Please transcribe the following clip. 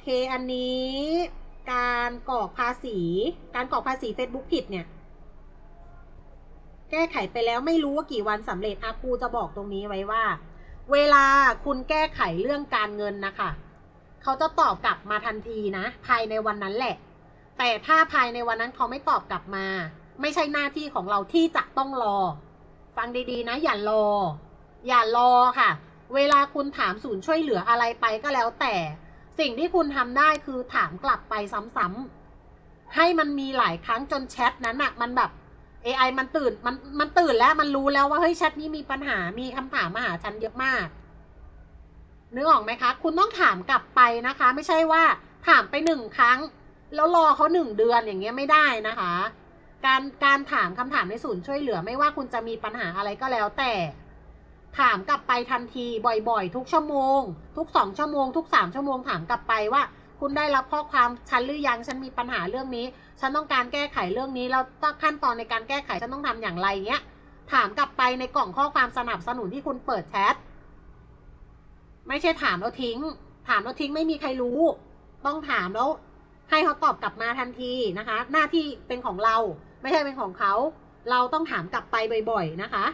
เคอันนี้การกรอกภาษี การกรอกภาษี Facebook ผิดเนี่ย แก้ไขไปแล้วไม่รู้ว่ากี่วันสำเร็จอาครูจะบอกตรงนี้ไว้ว่า เวลาคุณแก้ไขเรื่องการเงินนะคะเขาจะตอบกลับมาทันทีนะ ภายในวันนั้นแหละ แต่ถ้าภายในวันนั้นเขาไม่ตอบกลับมา ไม่ใช่หน้าที่ของเราที่จะต้องรอ ฟังดีๆนะ อย่ารอ อย่ารอค่ะ เวลาคุณถามศูนย์ช่วยเหลืออะไรไปก็แล้วแต่ สิ่งที่คุณทำได้คือถามกลับไปซ้ำๆให้มันมีหลายครั้งจนแชทนั้นอะมันแบบ AI มันตื่นมันมันตื่นแล้วมันรู้แล้วว่าเฮ้ยแชทนี้มีปัญหามีคำถามมาหาฉันเยอะมากนึกออกไหมคะ คุณต้องถามกลับไปนะคะ ไม่ใช่ว่าถามไปหนึ่งครั้ง แล้วรอเขาหนึ่งเดือนอย่างเงี้ยไม่ได้นะคะ การการถามคำถามในศูนย์ช่วยเหลือไม่ว่าคุณจะมีปัญหาอะไรก็แล้วแต่ ถามกลับไปทันทีบ่อยๆ ทุกชั่วโมง ทุกสองชั่วโมง ทุกสามชั่วโมงถามกลับไปว่า คุณได้รับข้อความฉันหรือยังฉันมีปัญหาเรื่องนี้ ฉันต้องการแก้ไขเรื่องนี้แล้วขั้นตอนในการแก้ไขฉันต้องทำอย่างไรเงี้ยถามกลับไปในกล่องข้อความสนับสนุนที่คุณเปิดแชทไม่ใช่ถามแล้วทิ้ง ถามแล้วทิ้งไม่มีใครรู้ ต้องถามแล้วให้เขาตอบกลับมาทันทีนะคะ หน้าที่เป็นของเราไม่ใช่เป็นของเขา เราต้องถามกลับไปบ่อย ๆ นะคะ